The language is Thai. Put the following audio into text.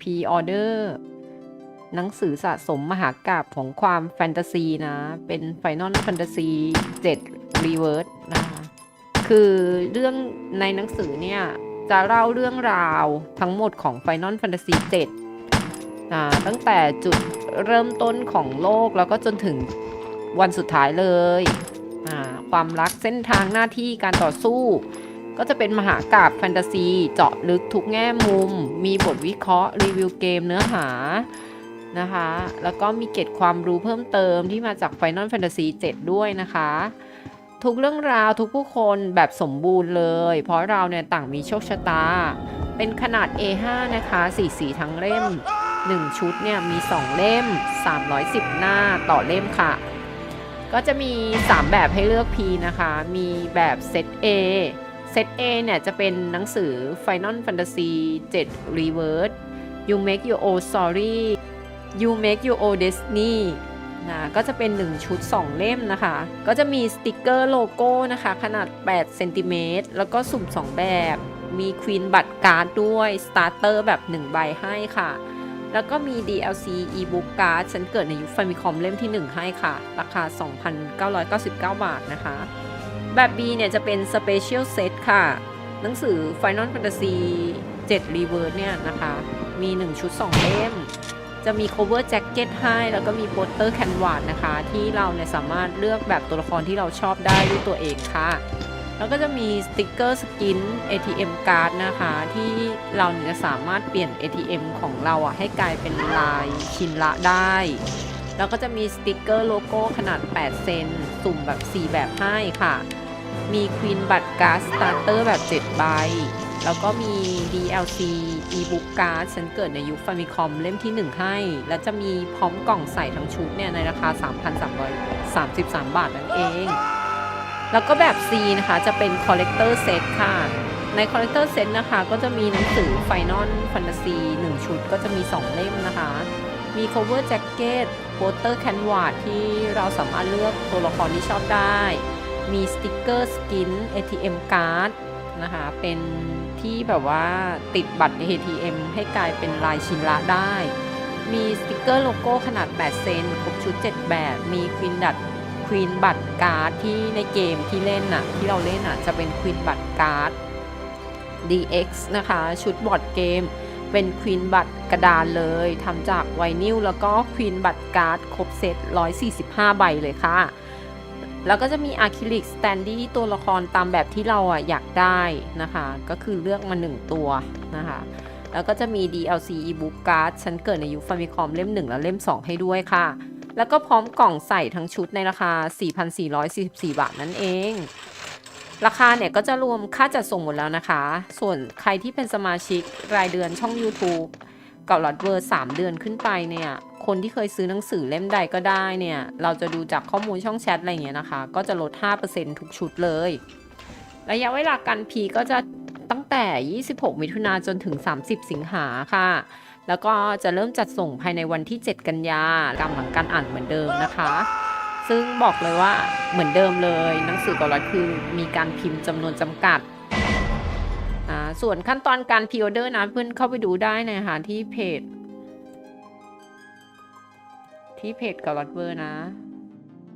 พีออเดอร์หนังสือสะสมมหากราบของความแฟนตาซีนะ เป็น Final Fantasy 7 Reverse นะคะคือเรื่องในหนังสือเนี่ย จะเล่าเรื่องราวทั้งหมดของ Final Fantasy 7อ่าตั้งแต่จุดเริ่มต้นของโลกแล้วก็จนถึงวันสุดท้ายเลย ความรักเส้นทางหน้าที่การต่อสู้ ก็จะเป็นมหากาบแฟนตาซี เจาะลึกทุกแง่มุม มีบทวิเคราะห์รีวิวเกมเนื้อหานะคะ แล้วก็มีเก็ดความรู้เพิ่มเติมที่มาจาก Final Fantasy 7 ด้วยนะคะ ทุกเรื่องราวทุกผู้คนแบบสมบูรณ์เลย เพราะเราเนี่ยต่างมีโชคชะตา เป็นขนาด A5 นะคะสีสีทั้งเล่ม 1 ชุดเนี่ยมี 2 เล่ม 310 หน้าต่อเล่มค่ะ ก็จะมี 3 แบบให้เลือก P นะคะ มีแบบเซต A เซต A เนี่ยจะเป็นหนังสือ Final Fantasy 7 Reverse You Make Your Own Story You Make Your Own Destiny นะก็จะเป็น 1 ชุด 2 เล่มนะคะ ก็จะมีสติกเกอร์โลโก้นะคะ ขนาด8เซนติเมตรแล้วก็สุ่ม 2 แบบ มีควีนบัตรการ์ดด้วย สตาร์เตอร์แบบ 1 ใบให้ค่ะ แล้วก็มี DLC e-book card ฉันเกิดในยุค Famicom เล่มที่ 1 ให้ค่ะ ราคา 2,999 บาทนะคะ แบบ B เนี่ยจะเป็น Special Set ค่ะ หนังสือ Final Fantasy 7 Reverse เนี่ยนะคะ มี 1 ชุด 2 เล่ม จะมี cover jacket ให้ แล้วก็มีโปสเตอร์แคนวาสนะคะ ที่เราเนี่ยสามารถเลือกแบบตัวละครที่เราชอบได้ด้วยตัวเองค่ะ แล้วก็จะมีสติกเกอร์สกิน ATM card นะคะ ที่เราเนี่ยจะสามารถเปลี่ยน ATM ของเราอะให้กลายเป็นลายชินละได้แล้วก็จะมีสติกเกอร์โลโก้ขนาด 8 เซน สุ่มแบบ 4 แบบให้ค่ะ มีควีนบัตรการ์ดสตาร์เตอร์แบบ 7 ใบ แล้วก็มี DLC e-book card ฉันเกิดในยุค Famicom เล่มที่ 1 ให้ และจะมีพร้อมกล่องใส่ทั้งชุดเนี่ยในราคา 3,333 บาทนั่นเอง แล้วก็แบบ C นะคะ จะเป็น Collector Set ค่ะ ใน Collector Set นะคะ ก็จะมีหนังสือ Final Fantasy 1 ชุดก็จะมี 2 เล่มนะคะ มี cover jacket โปสเตอร์แคนวาสที่เราสามารถเลือกตัวละครที่ชอบได้ มีสติกเกอร์สกิน ATM card นะคะเป็นที่แบบว่าติดบัตร ATM ให้กลายเป็นลายชินละได้ มีสติกเกอร์โลโก้ขนาด 8 เซนครบชุด 7 แบบ มีควีนดัตควีนบัตรการ์ดที่ในเกมที่เล่นน่ะที่เราเล่นน่ะจะเป็นควีนบัตรการ์ด DX นะคะ ชุดบอร์ดเกม เป็นควีนบัตรกระดานเลยทำจากไวนิลแล้วก็ควีนบัตรการ์ดครบเซต145 ใบเลยค่ะ แล้วก็จะมีอะคริลิกสแตนดี้ตัวละครตามแบบที่เราอะอยากได้นะคะ ก็คือเลือกมา 1 ตัวนะคะ แล้วก็จะมี DLC e-book card ฉันเกิดในยุค Famicom เล่ม 1 และเล่ม 2 ให้ด้วยค่ะ แล้วก็พร้อมกล่องใส่ทั้งชุดในราคา 4,444 บาทนั่นเอง ราคาเนี่ยก็จะรวมค่าจัดส่งหมดแล้วนะคะ ส่วนใครที่เป็นสมาชิกรายเดือนช่อง YouTube กับลอตเวอร์3เดือนขึ้นไปเนี่ย คนที่เคยซื้อหนังสือเล่มใดก็ได้เนี่ย เราจะดูจากข้อมูลช่องแชทอะไรเงี้ยนะคะ ก็จะลด 5%ทุกชุดเลย ระยะเวลาการพีก็จะตั้งแต่ 26 มิถุนาจนถึง 30 สิงหาค่ะ แล้วก็จะเริ่มจัดส่งภายในวันที่ 7 กันยากำหลังการอ่านเหมือนเดิมนะคะ ซึ่งบอกเลยว่าเหมือนเดิมเลย หนังสือก่อนรัฐคือมีการพิมพ์จำนวนจำกัดอ่าส่วนขั้นตอนการพิออเดอร์นะเพื่อนเข้าไปดูได้นะคะที่เพจ ที่เพจกับลอตเวอร์นะ